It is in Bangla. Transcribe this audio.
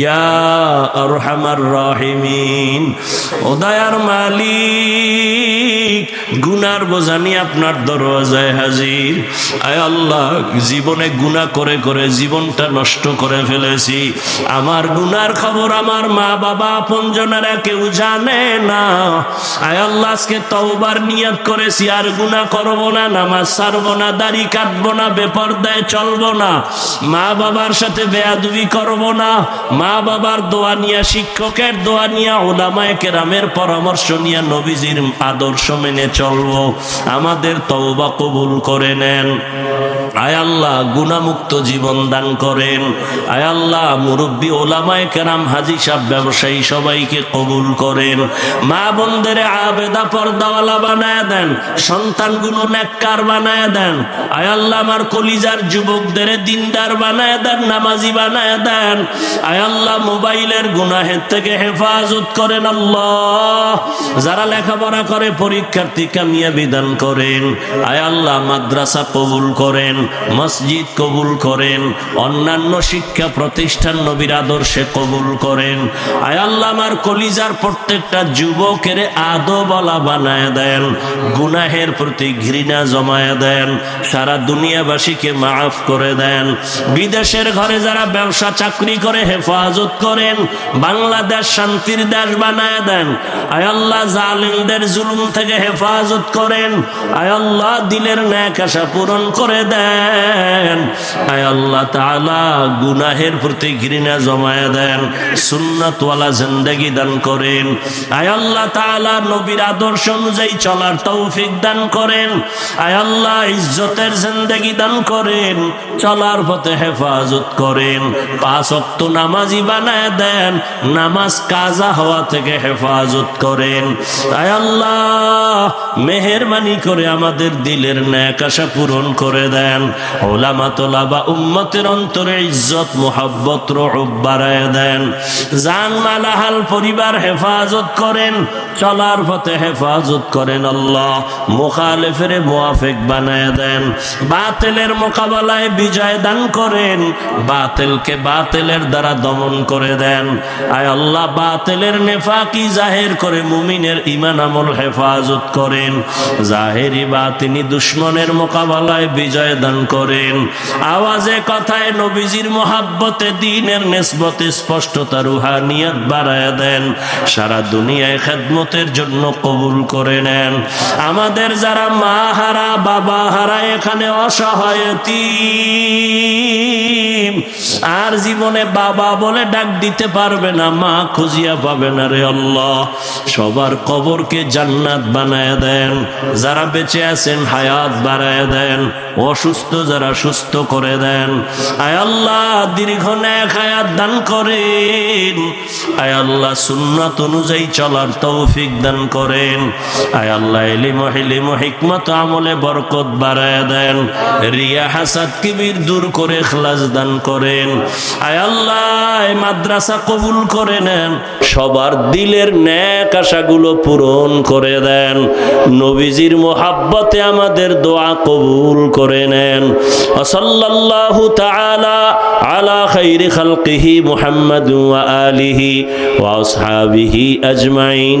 ইয়া আরহামার রাহিমিন, ও দয়ার মালিক, গুনার বোঝানি আপনার দরওয়াজায় হাজির। আয় আল্লাহ, জীবনে গুনাহ করে করে জীবনটা নষ্ট করে ফেলেছি। আমার গুনার খবর আমার মা বাবা আপনজনেরা কেউ জানে না। আয় আল্লাহ, আজকে তওবার নিয়ত করেছি, আর গুনাহ করব না, নামাজ ছাড়বো না, দাড়ি কাটবো না, বেপরদায় চলবো না, মা বাবার সাথে বেয়াদুবি করব না মা বাবার দোয়া নিয়ে, শিক্ষকের দোয়া নিয়ে ওলামায় কেরামের পরামর্শ নিয়ে নবীজির আদর্শ মেনে চলবো। আমাদের তওবা কবুল করে নেন। আয় আল্লাহ গুণামুক্ত জীবন দান করেন। আয় আল্লাহ, মুরব্বী ওলামায় কেরাম, হাজি সাহ ব্যবসায়ী সবাইকে কবুল করেন। মা বোনদের আবেদা পর্দাওয়ালা বানায় দেন, সন্তানগুলো নেককার বানায় দেন। আয় আল্লাহ, আমার কলিজার যুবকদের দিনদার বানায় দেন, নামাজি বানায় দেন। আয় আল্লাহ মোবাইলের গুনাহের থেকে হেফাজত করেন আল্লাহ। যারা লেখাপড়া করে, পরীক্ষার্থী কামিয়া বিধান করেন। আয় আল্লাহ, মাদ্রাসা কবুল করেন, মসজিদ কবুল করেন, অন্যান্য শিক্ষা প্রতিষ্ঠান নবীর আদর্শে কবুল করেন। আয় আল্লাহ, আমার কলিজার প্রত্যেকটা যুবকের আদো বলা বানায় দেন, গুনাহের প্রতি ঘৃণা জমায় দেন, সারা দুনিয়াবাসীকে মাফ করে দেন। বিদেশের ঘরে যারা ব্যবসা, চাকরি করে, হেফাজত করেন, বাংলাদেশ শান্তির দেশ বানায় দেন। আয় আল্লাহ জালিমদের জুলুম থেকে হেফাজত করেন, আয় আল্লাহ দিলের ন্যাক আশা পূরণ করে দেন। আয় আল্লাহ তাআলা গুনাহের প্রতি ঘৃণা জমায় দেন, সুন্নাতওয়ালা জিন্দেগি দান করেন। আয় আল্লাহ তাআলা নবীর আদর্শ অনুযায়ী চলার তৌফিক দান করেন, আয় আল্লাহ ইজ্জতের জিন্দেগি দান করেন, চলার পথে হেফাজত করেন। পাঁচ ওয়াক্ত নামাজি বানায় দেন, নামাজ কাজা হওয়া থেকে হেফাজত করেন। তাই আল্লাহ মেহরবানি করে আমাদের দিলের ন্যাকাশা পূরণ করে দেন। ওলামা তোলাবা উম্মতের অন্তরে ইজ্জত, মোহাব্বত রূপ বাড়ায় দেন। জান মালাহাল পরিবার হেফাজত করেন চলার পথে হেফাজত করেন আল্লাহ। মুখালেফের মুআফিক বানায় দেন। বাতিলের মোকাবেলায় বিজয় দান করেন। বাতিলকে বাতিলের দ্বারা দমন করে দেন। আয় আল্লাহ, বাতিলের নেফাকি জাহের করে মুমিনের ইমান আমল হেফাজত করেন। জাহেরি বাতিনি দুশ্মনের মোকাবেলায় বিজয় দান করেন। আওয়াজে কথায় নবীজির মোহাব্বতে দিনের নেসবতে স্পষ্টতা রুহানিয়ত বাড়ায় দেন। সারা দুনিয়ায় খেদমতের জন্য কবুল করে নেন। আমাদের যারা মা হারা, বাবা হারা, এখানে অসহায়তী আর জীবনে বাবা বলে ডাক দিতে পারবে না, মা খুঁজিয়া পাবে না রে আল্লাহ। সবার কবরকে জান্নাত বানায় দেন। যারা বেঁচে আছেন, হায়াত বাড়ায় দেন। অসুস্থ যারা সুস্থ করে দেন। আয় আল্লাহ, দীর্ঘ ন্যাক হায়াত দান করেন। আয় আল্লাহ, সুন্নাত অনুযায়ী চলার তৌফিক দান করেন। আয় আল্লাহ এলিম হিলিম হিকমত আমলে বরকত বাড়ায় দেন। রিয়া হাসাদ কিবির দূর করে খ্লাস দান করেন। আয় আল্লাহ মাদ্রাসা কবুল করে নেন। সবার দিলের ন্যাক আশাগুলো পূরণ করে দেন। নবীজির মোহাব্বতে আমাদের দোয়া কবুল করে নেন। সাল্লাল্লাহু তাআলা আলা খাইরি খালকিহি মুহাম্মাদ ওয়া আলিহি ওয়া আসহাবিহি আজমাইন।